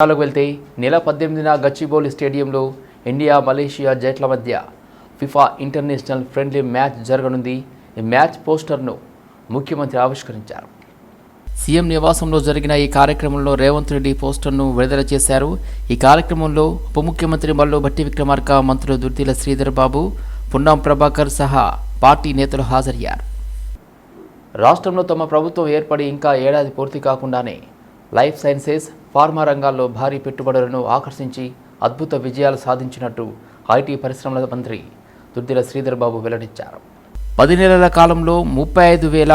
వివరాలకు వెళ్తే నెల పద్దెనిమిదిన గచ్చిబౌలి స్టేడియంలో ఇండియా మలేషియా జట్ల మధ్య ఫిఫా ఇంటర్నేషనల్ ఫ్రెండ్లీ మ్యాచ్ జరగనుంది. ఈ మ్యాచ్ పోస్టర్ను ముఖ్యమంత్రి ఆవిష్కరించారు. సీఎం నివాసంలో జరిగిన ఈ కార్యక్రమంలో రేవంత్ రెడ్డి పోస్టర్ను విడుదల చేశారు. ఈ కార్యక్రమంలో ఉప ముఖ్యమంత్రి మల్లు భట్టి విక్రమార్క మంత్రులు దుర్తిల శ్రీధర్ బాబు పున్నాం ప్రభాకర్ సహా పార్టీ నేతలు హాజరయ్యారు. రాష్ట్రంలో తమ ప్రభుత్వం ఏర్పడి ఇంకా ఏడాది పూర్తి కాకుండానే లైఫ్ సైన్సెస్ ఫార్మా రంగాల్లో భారీ పెట్టుబడులను ఆకర్షించి అద్భుత విజయాలు సాధించినట్టు ఐటీ పరిశ్రమల మంత్రి దుద్దిల శ్రీధర్ బాబు వెల్లడించారు. పది నెలల కాలంలో ముప్పై ఐదు వేల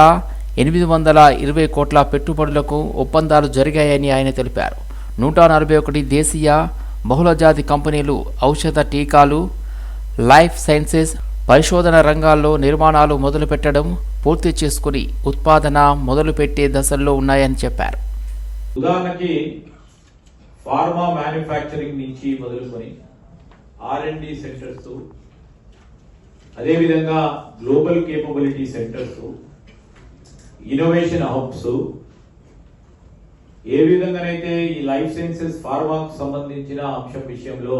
ఎనిమిది వందల ఇరవై కోట్ల పెట్టుబడులకు ఒప్పందాలు జరిగాయని ఆయన తెలిపారు. నూట నలభై ఒకటి దేశీయ బహుళజాతి కంపెనీలు ఔషధ టీకాలు లైఫ్ సైన్సెస్ పరిశోధన రంగాల్లో నిర్మాణాలు మొదలుపెట్టడం పూర్తి చేసుకుని ఉత్పాదన మొదలుపెట్టే దశల్లో ఉన్నాయని చెప్పారు. ఉదాహరణకి ఫార్మా మ్యానుఫ్యాక్చరింగ్ నుంచి మొదలుకొని ఆర్ఎండి సెంటర్స్ అదేవిధంగా global capability centres innovation hubs ఏ విధంగానైతే ఈ లైఫ్ సైన్సెస్ ఫార్మాకు సంబంధించిన అంశం విషయంలో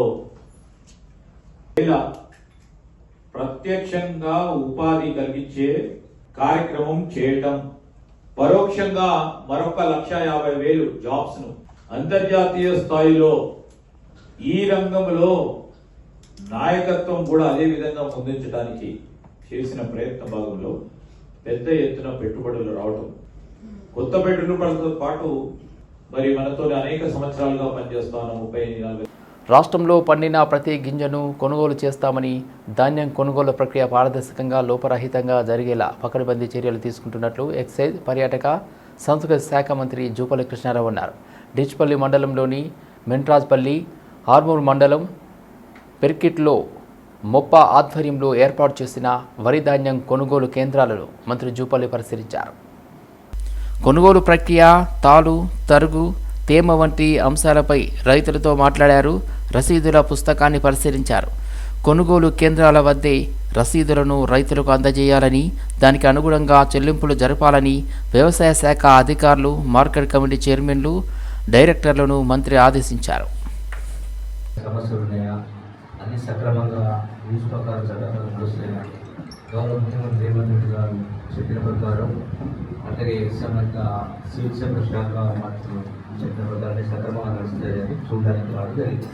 ప్రత్యక్షంగా ఉపాధి కలిగించే కార్యక్రమం చేయటం పరోక్షంగా మరొక లక్ష యాభై వేలు జాబ్స్ను అంతర్జాతీయ స్థాయిలో ఈ రంగంలో నాయకత్వం కూడా అదే విధంగా ముందుంచడానికి చేసిన ప్రయత్న భాగంలో పెద్ద ఎత్తున పెట్టుబడులు రావటం. కొత్త పెట్టుబడులతో పాటు మరి మనతో అనేక సంవత్సరాలుగా పనిచేస్తాను ముప్పై ఎనిమిది నలభై రాష్ట్రంలో పండిన ప్రతి గింజను కొనుగోలు చేస్తామని ధాన్యం కొనుగోలు ప్రక్రియ పారదర్శకంగా లోపరహితంగా జరిగేలా పకడ్బందీ చర్యలు తీసుకుంటున్నట్లు ఎక్సైజ్ పర్యాటక సంస్కృతి శాఖ మంత్రి జూపల్లి కృష్ణారావు అన్నారు. డిచ్పల్లి మండలంలోని మెంట్రాజ్పల్లి ఆర్మూర్ మండలం పెర్కిట్లో మొప్ప ఆధ్వర్యంలో ఏర్పాటు చేసిన వరి ధాన్యం కొనుగోలు కేంద్రాలను మంత్రి జూపల్లి పరిశీలించారు. కొనుగోలు ప్రక్రియ తాలు తరుగు తేమ వంటి అంశాలపై రైతులతో మాట్లాడారు రసీదుల పుస్తకాన్ని పరిశీలించారు. కొనుగోలు కేంద్రాల వద్దే రసీదులను రైతులకు అందజేయాలని దానికి అనుగుణంగా చెల్లింపులు జరపాలని వ్యవసాయ శాఖ అధికారులు మార్కెట్ కమిటీ చైర్మన్లు డైరెక్టర్లను మంత్రి ఆదేశించారు. సమస్యలు ఉన్నాయా అన్ని సక్రమంగా రూల్స్ ప్రకారం సక్రమంగా నడుస్తున్నాయా? గౌరవ ముఖ్యమంత్రి రేవంత్ రెడ్డి గారు చెప్పిన ప్రకారం అలాగే సంబంధ సివిల్ సప్లై శాఖ మంత్రులు చెప్పిన ప్రకారం అన్ని సక్రమంగా నడుస్తాయని చూడడానికి రావడం జరిగింది.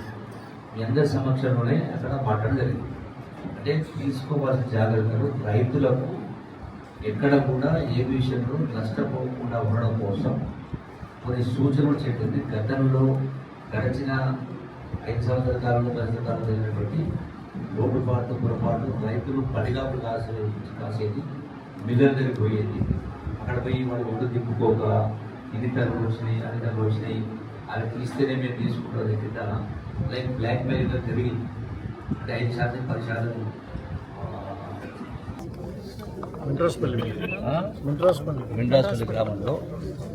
మీ అందరి సమక్షంలోనే అక్కడ మాట్లాడడం జరిగింది. అంటే తీసుకోవాల్సిన జాగ్రత్తలు రైతులకు ఎక్కడ కూడా ఏ విషయంలో నష్టపోకుండా ఉండడం కోసం కొన్ని సూచనలు చెప్పింది. గతంలో గడిచిన ఐదు సంవత్సరాల కాలంలో పది కాలంలో జరిగినటువంటి లోటుపాటు పొరపాటు రైతులు పడిగాపు కాసే కాసేది మిల్లర్ దగ్గరికి పోయేది అక్కడ పోయి వాళ్ళు ఒడ్డు తిప్పుకోక ఇది తరలు వచ్చినాయి అన్ని తరలు వచ్చినాయి. అవి తీస్తేనే మేము తీసుకుంటాం దగ్గర లైక్ బ్లాక్ మెయిల్గా జరిగింది. అంటే ఐదు శాతం పది శాతం మిండ్రాస్పల్లి గ్రామంలో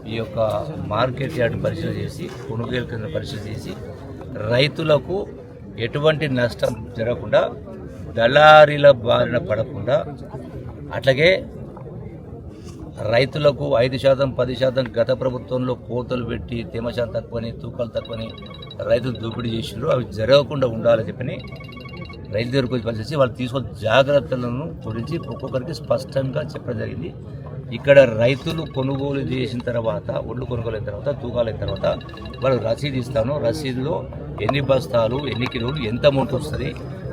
ఈ యొక్క మార్కెట్ యార్డ్ పరిశీలన చేసి కొనుగోలు కింద పరిశీలన చేసి రైతులకు ఎటువంటి నష్టం జరగకుండా దళారీల బారిన పడకుండా అట్లాగే రైతులకు ఐదు శాతం పది శాతం గత ప్రభుత్వంలో కోతలు పెట్టి తేమ శాతం తక్కువని తూకాలు తక్కువని రైతులు దోపిడీ చేసిండ్రు అవి జరగకుండా ఉండాలని చెప్పని రైతు దగ్గరకు వచ్చి పనిచేసి వాళ్ళు తీసుకున్న జాగ్రత్తలను గురించి ఒక్కొక్కరికి స్పష్టంగా చెప్పడం జరిగింది. ఇక్కడ రైతులు కొనుగోలు చేసిన తర్వాత ఒడ్లు కొనుగోలు అయిన తర్వాత తూకాలు అయిన తర్వాత వాళ్ళు రసీదు ఇస్తాను. రసీదులో ఎన్ని బస్తాలు ఎన్ని కిలోలు ఎంత అమౌంట్ వస్తుంది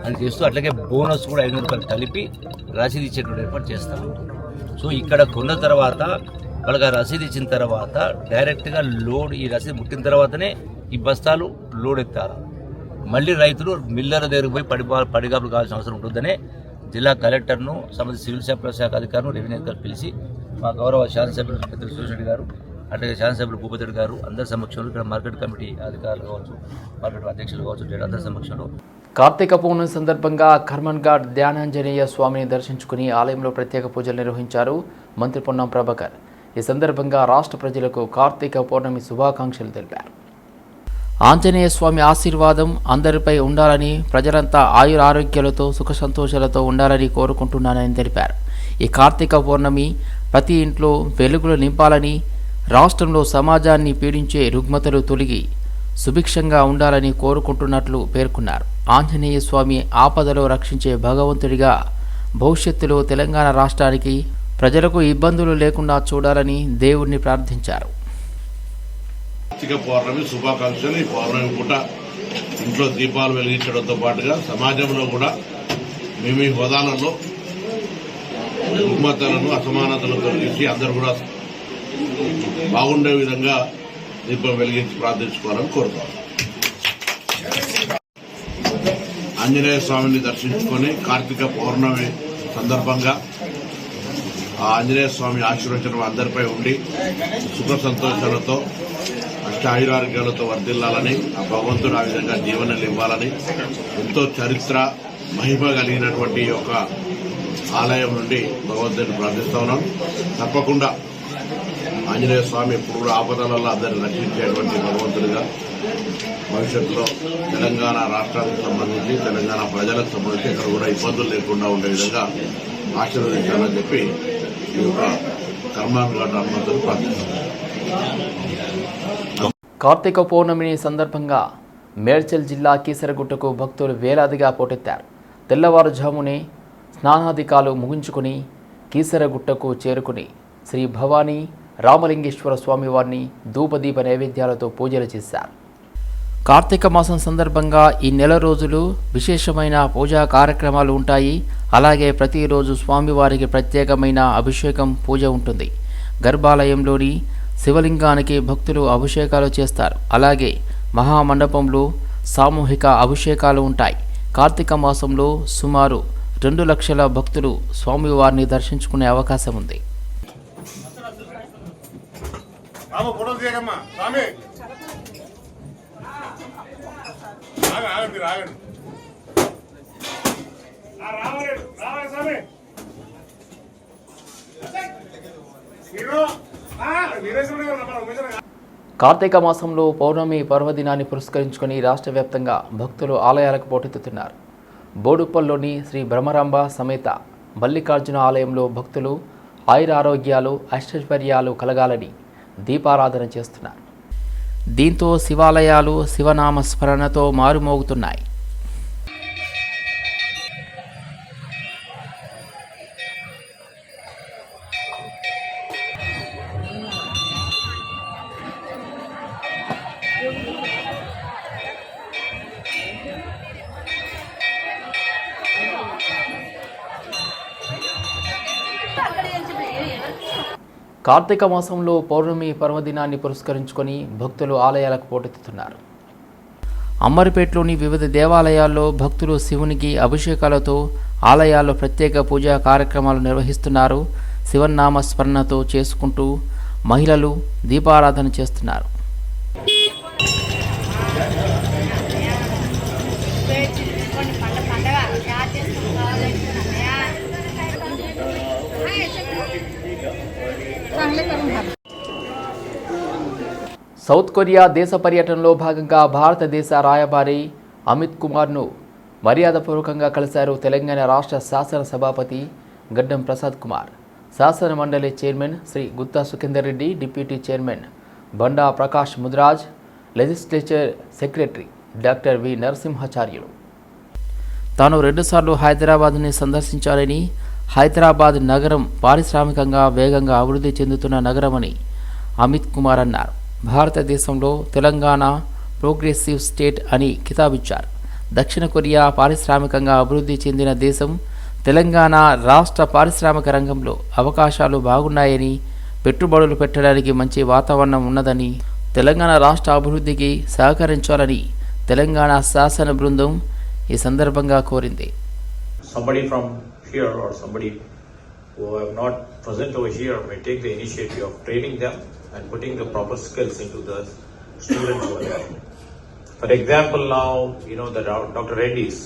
అని చేస్తూ అట్లాగే బోనస్ కూడా ఐదు రూపాయలు కలిపి రసీదు ఇచ్చేటువంటి ఏర్పాటు చేస్తాము సో ఇక్కడ కొన్న తర్వాత వాళ్ళకి ఆ రసీదు ఇచ్చిన తర్వాత డైరెక్ట్గా లోడ్ ఈ రసీదు ముట్టిన తర్వాతనే ఈ బస్తాలు లోడ్ ఎత్తారు మళ్ళీ రైతులు మిల్లర్ దగ్గరికి పోయి పడి పడిగాపులు కావాల్సిన అవసరం ఉంటుందనే జిల్లా కలెక్టర్ను సంబంధించి సివిల్ సప్లై శాఖ అధికారులు రెవెన్యూ అధికారులు పిలిచి మా గౌరవ శాసనసభ్యులు పెద్ద రెడ్డి గారు అట్లాగే శాసనసభ్యులు భూపతి గారు అందరి సమక్షంలో ఇక్కడ మార్కెట్ కమిటీ అధికారులు కావచ్చు మార్కెట్ అధ్యక్షులు కావచ్చు అందరి సమక్షంలో. కార్తీక పౌర్ణమి సందర్భంగా కర్మన్ ఘాట్ ధ్యానాంజనేయ స్వామిని దర్శించుకుని ఆలయంలో ప్రత్యేక పూజలు నిర్వహించారు మంత్రి పొన్నం ప్రభాకర్. ఈ సందర్భంగా రాష్ట్ర ప్రజలకు కార్తీక పౌర్ణమి శుభాకాంక్షలు తెలిపారు. ఆంజనేయ స్వామి ఆశీర్వాదం అందరిపై ఉండాలని ప్రజలంతా ఆయుర ఆరోగ్యాలతో సుఖ సంతోషాలతో ఉండాలని కోరుకుంటున్నానని తెలిపారు. ఈ కార్తీక పౌర్ణమి ప్రతి ఇంట్లో వెలుగులు నింపాలని రాష్ట్రంలో సమాజాన్ని పీడించే రుగ్మతలు తొలగి సుభిక్షంగా ఉండాలని కోరుకుంటున్నట్లు పేర్కొన్నారు. ఆంజనేయ స్వామి ఆపదలో రక్షించే భగవంతుడిగా భవిష్యత్తులో తెలంగాణ రాష్ట్రానికి ప్రజలకు ఇబ్బందులు లేకుండా చూడాలని దేవుణ్ణి ప్రార్థించారు. కార్తీక పౌర్ణమి శుభాకాంక్షలు. ఈ పౌర్ణమి పూట ఇంట్లో దీపాలు వెలిగించడంతో పాటుగా సమాజంలో కూడా మేము ఈ హోదాలలో రుగ్మతలను అసమానతలను తొలగించి అందరూ కూడా బాగుండే విధంగా దీపం వెలిగించి ప్రార్థించుకోవాలని కోరుతాం ఆంజనేయ స్వామిని దర్శించుకొని కార్తీక పౌర్ణమి సందర్భంగా ఆ ఆంజనేయ స్వామి ఆశీర్వచనం అందరిపై ఉండి సుఖ సంతోషాలతో అష్టాయురారోగ్యాలతో వర్ధిల్లాలని ఆ భగవంతుడు ఆ విధంగా జీవనలు ఇవ్వాలని ఎంతో చరిత్ర మహిమ కలిగినటువంటి ఈ యొక్క ఆలయం నుండి భగవంతుడిని ప్రార్థిస్తా ఉన్నాం. తప్పకుండా ఆంజనేయ స్వామి ఇప్పుడు కూడా ఆపదలలో అందరిని రక్షించేటువంటి భగవంతుడిగా భవిష్యత్తులో తెలంగాణ రాష్ట్రానికి సంబంధించి తెలంగాణ ప్రజలకు సంబంధించి ఇక్కడ కూడా ఇబ్బందులు లేకుండా ఉండే విధంగా ఆశీర్వదించాలని చెప్పి ఈ యొక్క కర్మానుగాడు హనుమంతుడు ప్రార్థిస్తున్నాం. కార్తీక పౌర్ణమిని సందర్భంగా మేడ్చల్ జిల్లా కీసరగుట్టకు భక్తులు వేలాదిగా పోటెత్తారు. తెల్లవారుజామునే స్నానాధికాలు ముగించుకుని కీసరగుట్టకు చేరుకుని శ్రీ భవానీ రామలింగేశ్వర స్వామివారిని ధూపదీప నైవేద్యాలతో పూజలు చేశారు. కార్తీక మాసం సందర్భంగా ఈ నెల రోజులు విశేషమైన పూజా కార్యక్రమాలు ఉంటాయి. అలాగే ప్రతిరోజు స్వామివారికి ప్రత్యేకమైన అభిషేకం పూజ ఉంటుంది. గర్భాలయంలోని శివలింగానికి భక్తులు అభిషేకాలు చేస్తారు. అలాగే మహామండపంలో సామూహిక అభిషేకాలు ఉంటాయి. కార్తీక మాసంలో సుమారు రెండు లక్షల భక్తులు స్వామివారిని దర్శించుకునే అవకాశం ఉంది. స్వామి. రావాలి కార్తీక మాసంలో పౌర్ణమి పర్వదినాన్ని పురస్కరించుకొని రాష్ట్ర వ్యాప్తంగా భక్తులు ఆలయాలకు పోటెత్తుతున్నారు. బోడుప్పల్లోని శ్రీ బ్రహ్మరాంబ సమేత మల్లికార్జున ఆలయంలో భక్తులు ఆయురారోగ్యాలు ఐశ్వర్యాలు కలగాలని దీపారాధన చేస్తున్నారు. దీంతో శివాలయాలు శివనామ స్మరణతో మారుమోగుతున్నాయి. కార్తీక మాసంలో పౌర్ణమి పర్వదినాన్ని పురస్కరించుకొని భక్తులు ఆలయాలకు పోటెత్తుతున్నారు. అమ్మరిపేటలోని వివిధ దేవాలయాల్లో భక్తులు శివునికి అభిషేకాలతో ఆలయాల్లో ప్రత్యేక పూజా కార్యక్రమాలు నిర్వహిస్తున్నారు శివనామ స్మరణతో చేసుకుంటూ మహిళలు దీపారాధన చేస్తున్నారు. సౌత్ కొరియా దేశ పర్యటనలో భాగంగా భారతదేశ రాయబారి అమిత్ కుమార్ను మర్యాదపూర్వకంగా కలిశారు తెలంగాణ రాష్ట్ర శాసన సభాపతి గడ్డం ప్రసాద్ కుమార్. శాసన మండలి chairman Shri Gutha Sukhender Reddy deputy chairman Banda Prakash Mudraj legislature secretary doctor V Narasimhacharyulu. తాను రెండుసార్లు హైదరాబాద్ని సందర్శించాలని హైదరాబాద్ నగరం పారిశ్రామికంగా వేగంగా అభివృద్ధి చెందుతున్న నగరమని అమిత్ కుమార్ అన్నారు. భారతదేశంలో తెలంగాణ ప్రోగ్రెసివ్ స్టేట్ అని కితాబిచ్చారు. దక్షిణ కొరియా పారిశ్రామికంగా అభివృద్ధి చెందిన దేశం తెలంగాణ రాష్ట్ర పారిశ్రామిక రంగంలో అవకాశాలు బాగున్నాయని పెట్టుబడులు పెట్టడానికి మంచి వాతావరణం ఉన్నదని తెలంగాణ రాష్ట్ర అభివృద్ధికి సహకరించాలని తెలంగాణ శాసన బృందం ఈ సందర్భంగా కోరింది. Somebody from here or somebody who have not present over here may take the initiative of training them. And putting the proper skills into the students over. For example, now, you know, the Dr. Reddy's,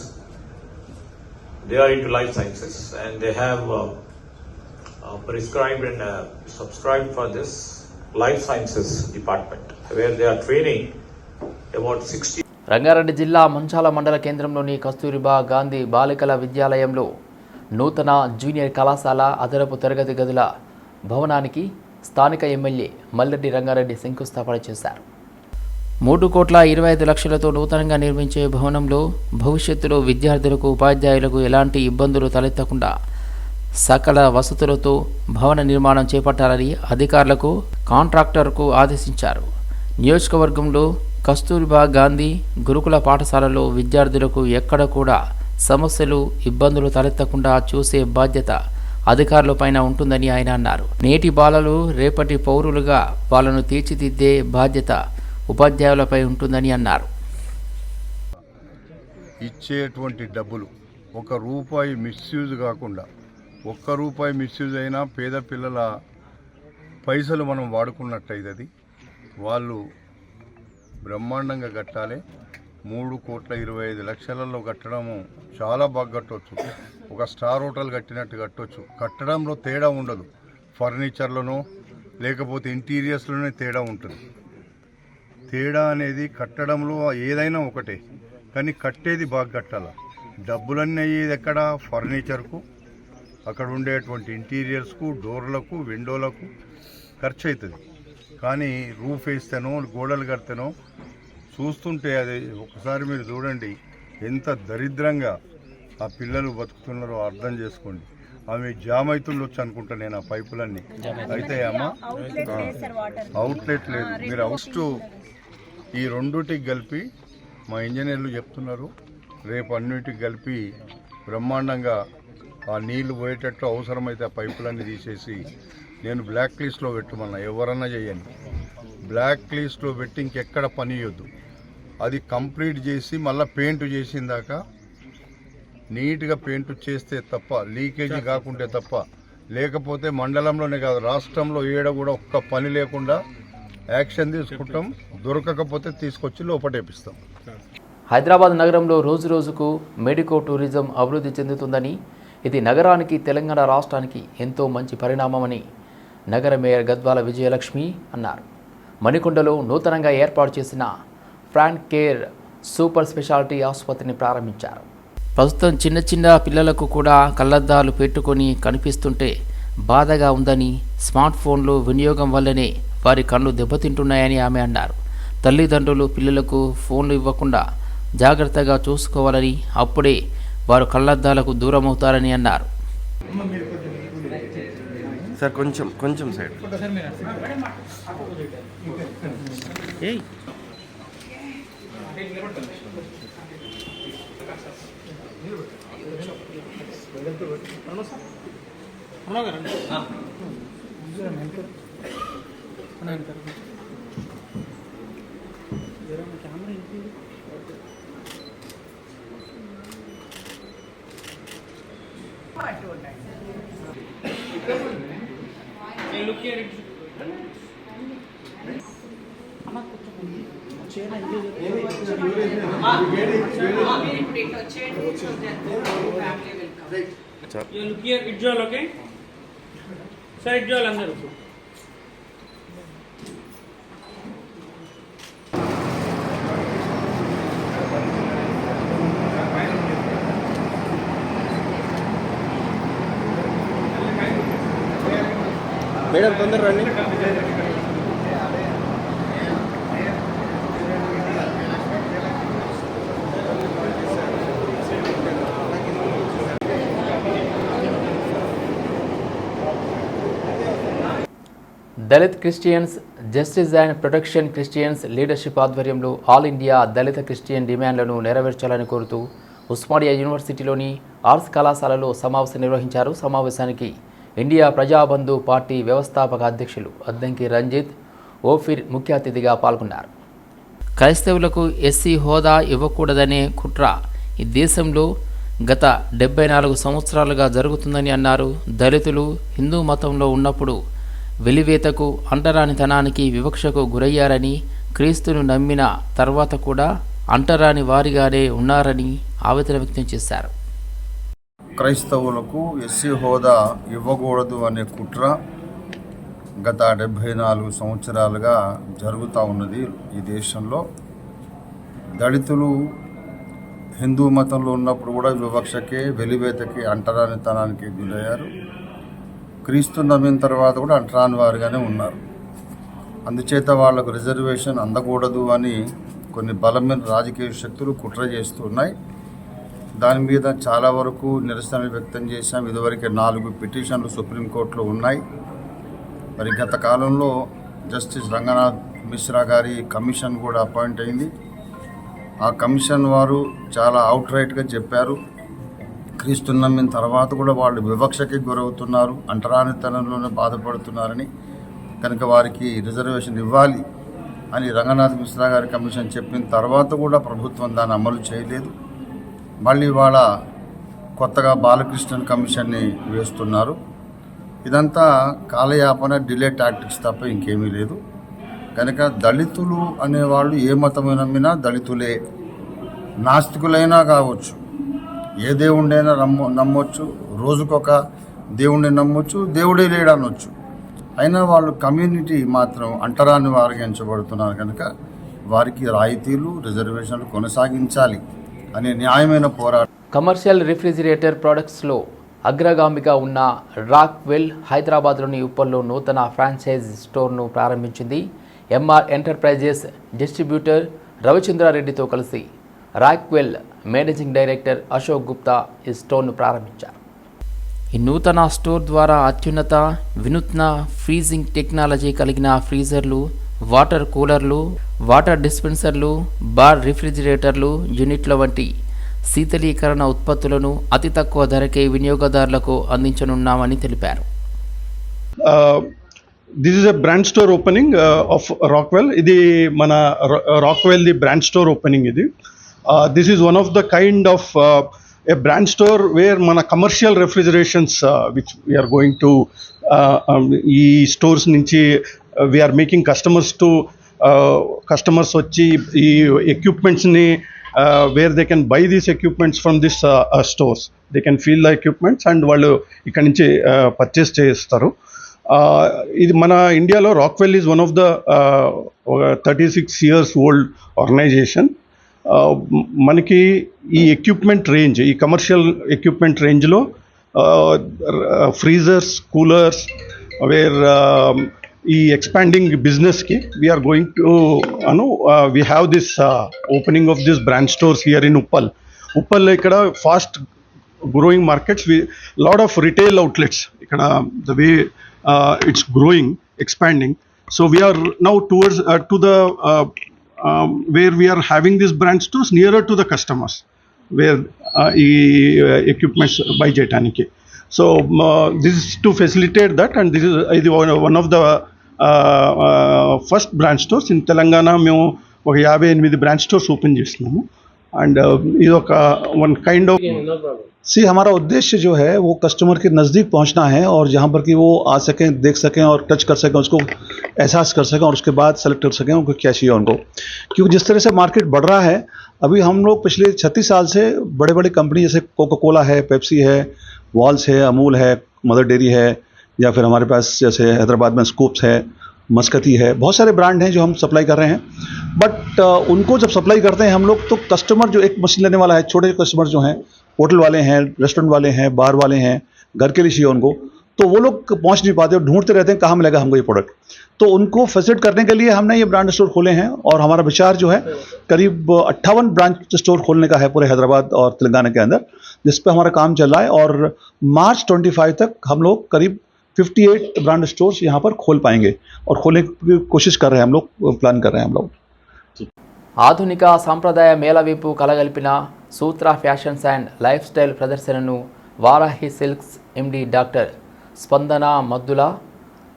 they are into life sciences and they have uh, uh, prescribed and uh, subscribed for this life sciences department where they are training about 60 Rangareddy జిల్లా మంచాల మండల కేంద్రంలోని కస్తూరిబా గాంధీ బాలికల విద్యాలయంలో నూతన junior కళాశాల అదనపు తరగతి గదుల భవనానికి స్థానిక ఎమ్మెల్యే మల్లెడ్డి రంగారెడ్డి శంకుస్థాపన చేశారు. మూడు కోట్ల ఇరవై ఐదు లక్షలతో నూతనంగా నిర్మించే భవనంలో భవిష్యత్తులో విద్యార్థులకు ఉపాధ్యాయులకు ఎలాంటి ఇబ్బందులు తలెత్తకుండా సకల వసతులతో భవన నిర్మాణం చేపట్టాలని అధికారులకు కాంట్రాక్టర్కు ఆదేశించారు. నియోజకవర్గంలో కస్తూరిబా గాంధీ గురుకుల పాఠశాలలో విద్యార్థులకు ఎక్కడ కూడా సమస్యలు ఇబ్బందులు తలెత్తకుండా చూసే బాధ్యత అధికారులపైన ఉంటుందని ఆయన అన్నారు. నేటి బాలలు రేపటి పౌరులుగా వాళ్ళను తీర్చిదిద్దే బాధ్యత ఉపాధ్యాయులపై ఉంటుందని అన్నారు. ఇచ్చేటువంటి డబ్బులు ఒక రూపాయి మిస్యూజ్ కాకుండా ఒక్క రూపాయి మిస్యూజ్ అయినా పేద పిల్లల పైసలు మనం వాడుకున్నట్టయితే అది వాళ్ళు బ్రహ్మాండంగా కట్టాలి. మూడు కోట్ల ఇరవై ఐదు లక్షలలో కట్టడము చాలా బాగా కట్టవచ్చు ఒక స్టార్ హోటల్ కట్టినట్టు కట్టవచ్చు కట్టడంలో తేడా ఉండదు. ఫర్నిచర్లోనో లేకపోతే ఇంటీరియర్స్లోనే తేడా ఉంటుంది. తేడా అనేది కట్టడంలో ఏదైనా ఒకటే కానీ కట్టేది బాగా కట్టాల? డబ్బులన్నీ అయ్యేది ఎక్కడ? ఫర్నిచర్కు. అక్కడ ఉండేటువంటి ఇంటీరియర్స్కు డోర్లకు విండోలకు ఖర్చు అవుతుంది కానీ రూఫ్ వేస్తేనో గోడలు కడితేనో చూస్తుంటే అది ఒకసారి మీరు చూడండి. ఎంత దరిద్రంగా ఆ పిల్లలు బతుకుతున్నారో అర్థం చేసుకోండి. ఆమె జామ్ అవుతుండొచ్చు అనుకుంటా నేను ఆ పైపులన్నీ. అయితే అమ్మా అవుట్లెట్ లేదు మీరు అవుట్ ఈ రెండుటికి కలిపి మా ఇంజనీర్లు చెప్తున్నారు. రేపు అన్నిటికి కలిపి బ్రహ్మాండంగా ఆ నీళ్ళు పోయేటట్టు అవసరమైతే ఆ పైపులన్నీ తీసేసి నేను బ్లాక్ లిస్ట్లో పెట్టమన్నా. ఎవరన్నా చేయండి. బ్లాక్ లిస్ట్లో పెట్టి ఇంకెక్కడ పని ఇవ్వద్దు అది కంప్లీట్ చేసి మళ్ళీ పెయింట్ చేసిన దాకా నీట్గా పెయింట్ చేస్తే తప్ప లీకేజీ కాకుంటే తప్ప లేకపోతే మండలంలోనే కాదు రాష్ట్రంలో ఏడ కూడా ఒక్క పని లేకుండా యాక్షన్ తీసుకుంటాం దొరకకపోతే తీసుకొచ్చి లోపటేపిస్తాం హైదరాబాద్ నగరంలో రోజు రోజుకు మెడికో టూరిజం అభివృద్ధి చెందుతుందని ఇది నగరానికి తెలంగాణ రాష్ట్రానికి ఎంతో మంచి పరిణామమని నగర మేయర్ గద్వాల విజయలక్ష్మి అన్నారు. మణికొండలో నూతనంగా ఏర్పాటు చేసిన ఫ్రాంక్ కేర్ సూపర్ స్పెషాలిటీ ఆసుపత్రిని ప్రారంభించారు. ప్రస్తుతం చిన్న చిన్న పిల్లలకు కూడా కళ్ళద్దాలు పెట్టుకొని కనిపిస్తుంటే బాధగా ఉందని స్మార్ట్ ఫోన్లు వినియోగం వల్లనే వారి కళ్ళు దెబ్బతింటున్నాయని ఆమె అన్నారు. తల్లిదండ్రులు పిల్లలకు ఫోన్లు ఇవ్వకుండా జాగ్రత్తగా చూసుకోవాలని అప్పుడే వారు కళ్ళద్దాలకు దూరం అవుతారని అన్నారు. సార్ కొంచెం కొంచెం side. Hey, look here. I'm not going to Ijjal, okay? Sir, Ijjal అందరూ మేడం తొందర రండి Dalit Christians justice and protection Christians leadership ఆధ్వర్యంలో ఆల్ ఇండియా దళిత క్రిస్టియన్ డిమాండ్లను నెరవేర్చాలని కోరుతూ ఉస్మానియా యూనివర్సిటీలోని ఆర్ట్స్ కళాశాలలో సమావేశం నిర్వహించారు. సమావేశానికి ఇండియా ప్రజాబంధు పార్టీ వ్యవస్థాపక అధ్యక్షులు అద్దంకి రంజిత్ ఓఫిర్ ముఖ్య అతిథిగా పాల్గొన్నారు. క్రైస్తవులకు ఎస్సీ హోదా ఇవ్వకూడదనే కుట్ర ఈ దేశంలో గత డెబ్బై నాలుగు సంవత్సరాలుగా జరుగుతుందని అన్నారు. దళితులు హిందూ మతంలో ఉన్నప్పుడు వెలివేతకు అంటరానితనానికి వివక్షకు గురయ్యారని క్రీస్తును నమ్మిన తర్వాత కూడా అంటరాని వారిగానే ఉన్నారని ఆవేదన వ్యక్తం చేశారు. క్రైస్తవులకు ఎస్సీ హోదా ఇవ్వకూడదు అనే కుట్ర గత డెబ్భై నాలుగు సంవత్సరాలుగా జరుగుతూ ఉన్నది ఈ దేశంలో. దళితులు హిందూ మతంలో ఉన్నప్పుడు కూడా వివక్షకే వెలివేతకి అంటరానితనానికి గురయ్యారు. క్రీస్తు నమ్మిన తర్వాత కూడా అంటరాని వారుగానే ఉన్నారు. అందుచేత వాళ్ళకు రిజర్వేషన్ అందకూడదు అని కొన్ని బలమైన రాజకీయ శక్తులు కుట్ర చేస్తున్నాయి దాని మీద చాలా వరకు నిరసన వ్యక్తం చేశాం. ఇదివరకే నాలుగు పిటిషన్లు సుప్రీంకోర్టులో ఉన్నాయి. మరి గత కాలంలో జస్టిస్ రంగనాథ్ మిశ్రా గారి కమిషన్ కూడా అపాయింట్ అయింది. ఆ కమిషన్ వారు చాలా అవుట్ రైట్గా చెప్పారు. క్రీస్తు నమ్మిన తర్వాత కూడా వాళ్ళు వివక్షకి గురవుతున్నారు అంటరానితనంలోనే బాధపడుతున్నారని కనుక వారికి రిజర్వేషన్ ఇవ్వాలి అని రంగనాథ్ మిశ్రా గారి కమిషన్ చెప్పిన తర్వాత కూడా ప్రభుత్వం దాన్ని అమలు చేయలేదు. మళ్ళీ వాళ్ళ కొత్తగా బాలకృష్ణన్ కమిషన్ని వేస్తున్నారు. ఇదంతా కాలయాపన డిలే టాక్టిక్స్ తప్ప ఇంకేమీ లేదు. కనుక దళితులు అనేవాళ్ళు ఏ మతం నమ్మినా దళితులే నాస్తికులైనా కావచ్చు. ఏ దేవుణ్ణైనా నమ్మ నమ్మొచ్చు. రోజుకొక దేవుణ్ణి నమ్మొచ్చు. దేవుడే లేడనొచ్చు అయినా వాళ్ళు కమ్యూనిటీ మాత్రం అంటరాని వారిగించబడుతున్నారు కనుక వారికి రాయితీలు రిజర్వేషన్లు కొనసాగించాలి అనే న్యాయమైన పోరాటం. కమర్షియల్ రిఫ్రిజిరేటర్ ప్రొడక్ట్స్లో అగ్రగామిగా ఉన్న రాక్వెల్ హైదరాబాద్లోని ఉప్పల్లో నూతన ఫ్రాంచైజ్ స్టోర్ను ప్రారంభించింది. ఎంఆర్ ఎంటర్ప్రైజెస్ డిస్ట్రిబ్యూటర్ రవిచంద్రారెడ్డితో కలిసి. Rockwell managing director Ashok Gupta ఈ స్టోర్ను ప్రారంభించారు. ఈ నూతన స్టోర్ ద్వారా అత్యున్నత వినూత్న ఫ్రీజింగ్ టెక్నాలజీ కలిగిన ఫ్రీజర్లు వాటర్ కూలర్లు వాటర్ డిస్పెన్సర్లు బార్ రిఫ్రిజిరేటర్లు యూనిట్ల వంటి శీతలీకరణ ఉత్పత్తులను అతి తక్కువ ధరకే వినియోగదారులకు అందించనున్నామని తెలిపారు. This is a brand store opening of Rockwell. ఇది మన Rockwell the brand store opening ఇది. This is one of the kind of a brand store where మన commercial refrigerations which we're going to ఈ స్టోర్స్ నుంచి we're making customers to customers వచ్చి ఈ ఎక్విప్మెంట్స్ని where they can buy these equipments from this stores they can feel the equipments and వాళ్ళు ఇక్కడ నుంచి purchase చేస్తారు. Uh, ఇది మన ఇండియాలో Rockwell is one of the thirty six years old organization మనకి ఈ ఎక్విప్మెంట్ రేంజ్ ఈ కమర్షియల్ ఎక్విప్మెంట్ రేంజ్లో ఫ్రీజర్స్ కూలర్స్ వేర్ ఈ ఎక్స్పాండింగ్ బిజినెస్కి we're going to Anu we have this opening of this brand stores here in Uppal Uppal ఇక్కడ fast growing markets we lot of retail outlets ఇక్కడ the way it's growing expanding so we're now towards to the uh, to the uh, um, where we are having these brand stores nearer to the customers where uh, ఈ equipments buy చేయడానికి so this is to facilitate that and this is ఇది one of the first branch stores in Telangana మేము ఒక యాభై ఎనిమిది branch stores open చేస్తున్నాము And one kind of सी हमारा उद्देश्य जो है वो कस्टमर के नज़दीक पहुँचना है और जहाँ पर कि वो आ सकें देख सकें और टच कर सकें उसको एहसास कर सकें और उसके बाद सेलेक्ट कर सकें उनको क्या चाहिए उनको। क्योंकि जिस तरह से मार्केट बढ़ रहा है अभी हम लोग पिछले छत्तीस साल से बड़े बड़े कंपनी जैसे कोका कोला है पेप्सी है वॉल्स है अमूल है मदर डेयरी है या फिर हमारे पास जैसे हैदराबाद में स्कूप्स है मस्कती है। बहुत सारे ब्रांड हैं जो हम सप्लाई कर रहे हैं। बट उनको जब सप्लाई करते हैं हम लोग तो कस्टमर जो एक मशीन लेने वाला है, छोटे कस्टमर जो हैं, होटल वाले हैं रेस्टोरेंट वाले हैं बार वाले हैं, घर के लिए चाहिए उनको तो वो लोग पहुँच नहीं पाते और ढूंढते रहते हैं कहाँ मिलेगा हमको ये प्रोडक्ट तो उनको फैसिलिट करने के लिए हमने ये ब्रांड स्टोर खोले हैं और हमारा विचार जो है, करीब अट्ठावन ब्रांच स्टोर खोलने का है पूरे हैदराबाद और तेलंगाना के अंदर, जिस पर हमारा काम चल रहा है। और मार्च 25 तक हम लोग करीब 58 ब्रांड स्टोर्स यहाँ पर खोल पाएंगे और खोलने की कोशिश कर रहे हैं हम लोग प्लान कर रहे हैं हम लोग ఆధునిక సాంప్రదాయ మేళవింపు కలగలిపిన Sutra fashions and lifestyle ప్రదర్శనను వారాహి సిల్క్స్ ఎండి డాక్టర్ స్పందన మద్దుల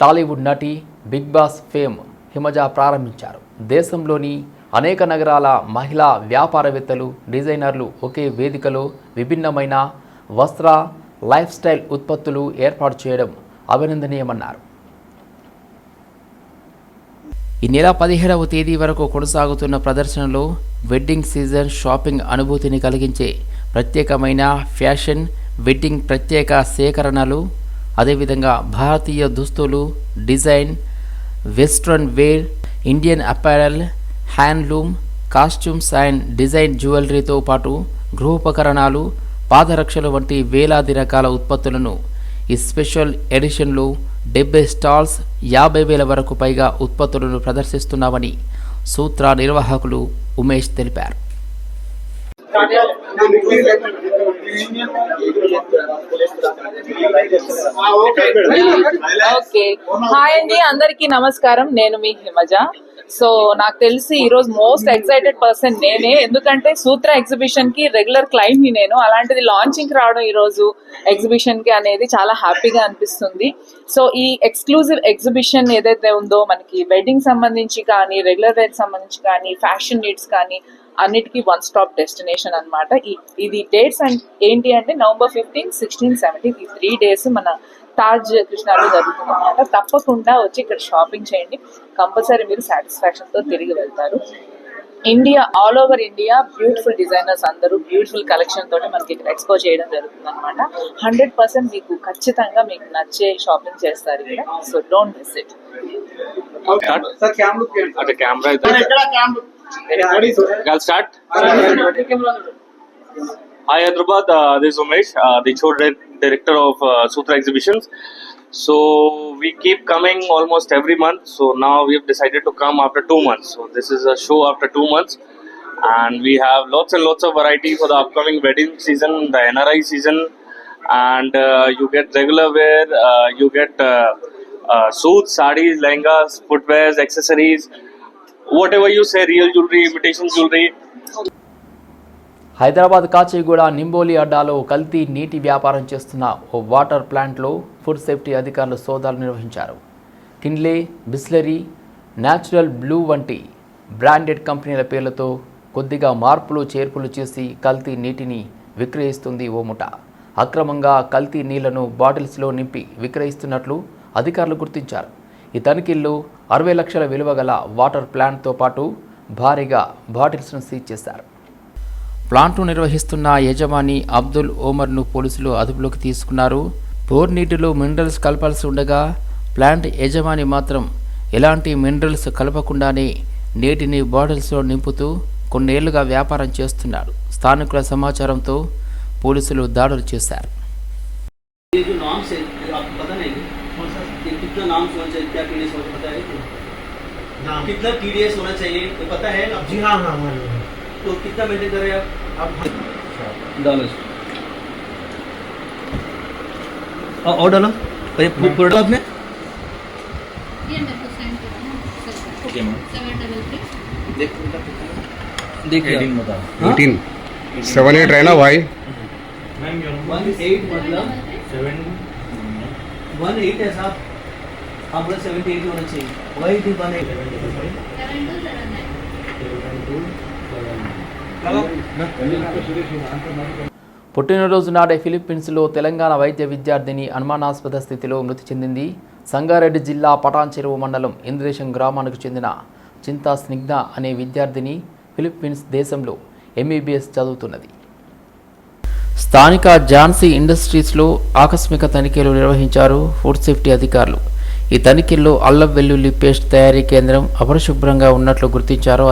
టాలీవుడ్ నటి బిగ్ బాస్ ఫేమ్ హిమజ ప్రారంభించారు దేశంలోని అనేక నగరాల మహిళా వ్యాపారవేత్తలు డిజైనర్లు ఒకే వేదికలో విభిన్నమైన వస్త్ర లైఫ్ స్టైల్ ఉత్పత్తులు ఏర్పాటు చేయడం అభినందనీయమన్నారు. ఈ నెల పదిహేడవ తేదీ వరకు కొనసాగుతున్న ప్రదర్శనలో వెడ్డింగ్ సీజన్ షాపింగ్ అనుభూతిని కలిగించే ప్రత్యేకమైన ఫ్యాషన్ వెడ్డింగ్ ప్రత్యేక సేకరణలు అదేవిధంగా భారతీయ దుస్తులు design western wear Indian apparel handloom costumes and design జ్యువెలరీతో పాటు గృహోపకరణాలు పాదరక్షలు వంటి వేలాది రకాల ఉత్పత్తులను ఈ స్పెషల్ ఎడిషన్లో డెబ్బై స్టాల్స్ యాభై వేల వరకు పైగా ఉత్పత్తులను ప్రదర్శిస్తున్నామని సూత్ర నిర్వాహకులు ఉమేష్ తెలిపారు. ఓకే హాయ్ అండి అందరికీ నమస్కారం. నేను మీ హిమజ. సో నాకు తెలిసి ఈ రోజు మోస్ట్ ఎక్సైటెడ్ పర్సన్ నేనే. ఎందుకంటే సూత్ర ఎగ్జిబిషన్కి రెగ్యులర్ క్లైంట్ని నేను. అలాంటిది లాంచింగ్ రావడం ఈ రోజు ఎగ్జిబిషన్కి అనేది చాలా హ్యాపీగా అనిపిస్తుంది. సో ఈ ఎక్స్క్లూజివ్ ఎగ్జిబిషన్ ఏదైతే ఉందో మనకి వెడ్డింగ్ సంబంధించి కానీ రెగ్యులర్ వేర్ సంబంధించి కానీ ఫ్యాషన్ నీడ్స్ కానీ అన్నిటికీ వన్ స్టాప్ డెస్టినేషన్ అనమాట ఇది డేట్స్ అండ్ ఏంటి అంటే నవంబర్ ఫిఫ్టీన్ సిక్స్టీన్ సెవెంటీన్ ఈ త్రీ డేస్ మన తాజ్ కృష్ణాలో జరుగుతుంది అనమాట తప్పకుండా వచ్చి ఇక్కడ షాపింగ్ చేయండి. కంపల్సరీ మీరు సాటిస్ఫాక్షన్తో తిరిగి వెళ్తారు. India all over India beautiful designers అందరూ బ్యూటిఫుల్ కలెక్షన్ తోటి మనకి ఇక్కడ ఎక్స్పో చేయడం జరుగుతుంది అనమాట హండ్రెడ్ పర్సెంట్ మీకు ఖచ్చితంగా మీకు నచ్చే షాపింగ్ చేస్తారు ఇక్కడ. So don't miss it camera I'll start. Hi Hyderabad, uh, this is Umesh, uh, the show director of uh, Sutra Exhibitions. So we keep coming almost every month. So now we have decided to come after two months. So this is a show after two months, and we have lots and lots of variety for the upcoming wedding season, the NRI season, and uh, you get regular wear, uh, you get uh, uh, suits, sarees, lehengas, footwears, accessories, whatever you say, real jewelry, imitation jewelry. Hyderabad Kachiguda Nimboli అడ్డాలో కల్తీ నీటి వ్యాపారం చేస్తున్న ఓ water ప్లాంట్లో food safety అధికారులు సోదాలు నిర్వహించారు. Kinley Bisleri natural blue వంటి బ్రాండెడ్ కంపెనీల పేర్లతో కొద్దిగా మార్పులు చేర్పులు చేసి కల్తీ నీటిని విక్రయిస్తుంది ఓ ముఠ. అక్రమంగా కల్తీ నీళ్ళను బాటిల్స్లో నింపి విక్రయిస్తున్నట్లు అధికారులు గుర్తించారు. ఈ తనిఖీల్లో అరవై లక్షల విలువ గల వాటర్ ప్లాంట్తో పాటు భారీగా బాటిల్స్ను సీజ్ చేశారు. ప్లాంట్ను నిర్వహిస్తున్న యజమాని అబ్దుల్ ఓమర్ను పోలీసులు అదుపులోకి తీసుకున్నారు. బోర్ నీటిలో మినరల్స్ కలపాల్సి ఉండగా ప్లాంట్ యజమాని మాత్రం ఎలాంటి మినరల్స్ కలపకుండానే నీటిని బాటిల్స్లో నింపుతూ కొన్నేళ్ళుగా వ్యాపారం చేస్తున్నాడు. స్థానికుల సమాచారంతో పోలీసులు దాడులు చేశారు. होना चाहिए क्या टीडीएस होना पता है नाम। कितना टीडीएस होना चाहिए ये पता है जी हाँ हाँ तो कितना मेंटेन कर रहे हैं आप? आप डालो इसको और डालो? ये पूरा डालो आपने? Okay ma'am. देखिए एटीन सेवन एट रहना भाई? वन एट मतलब? सेवन वन एट है साहब। అప్పుడు సెవెంటీ ఎయిట్ వచ్చాయి. వైట్ పుట్టినరోజు నాడే ఫిలిప్పీన్స్లో తెలంగాణ వైద్య విద్యార్థిని అనుమానాస్పద స్థితిలో మృతి చెందింది. సంగారెడ్డి జిల్లా పటాన్చెరువు మండలం ఇంద్రేశం గ్రామానికి చెందిన చింతా స్నిగ్ధ అనే విద్యార్థిని ఫిలిప్పీన్స్ దేశంలో ఎంబీబీఎస్ చదువుతున్నది. స్థానిక ఝాన్సీ ఇండస్ట్రీస్లో ఆకస్మిక తనిఖీలు నిర్వహించారు ఫుడ్ సేఫ్టీ అధికారులు. ఈ తనిఖీల్లో అల్లం వెల్లుల్లి పేస్ట్ తయారీ కేంద్రం అపరిశుభ్రంగా ఉన్నట్లు గుర్తించారు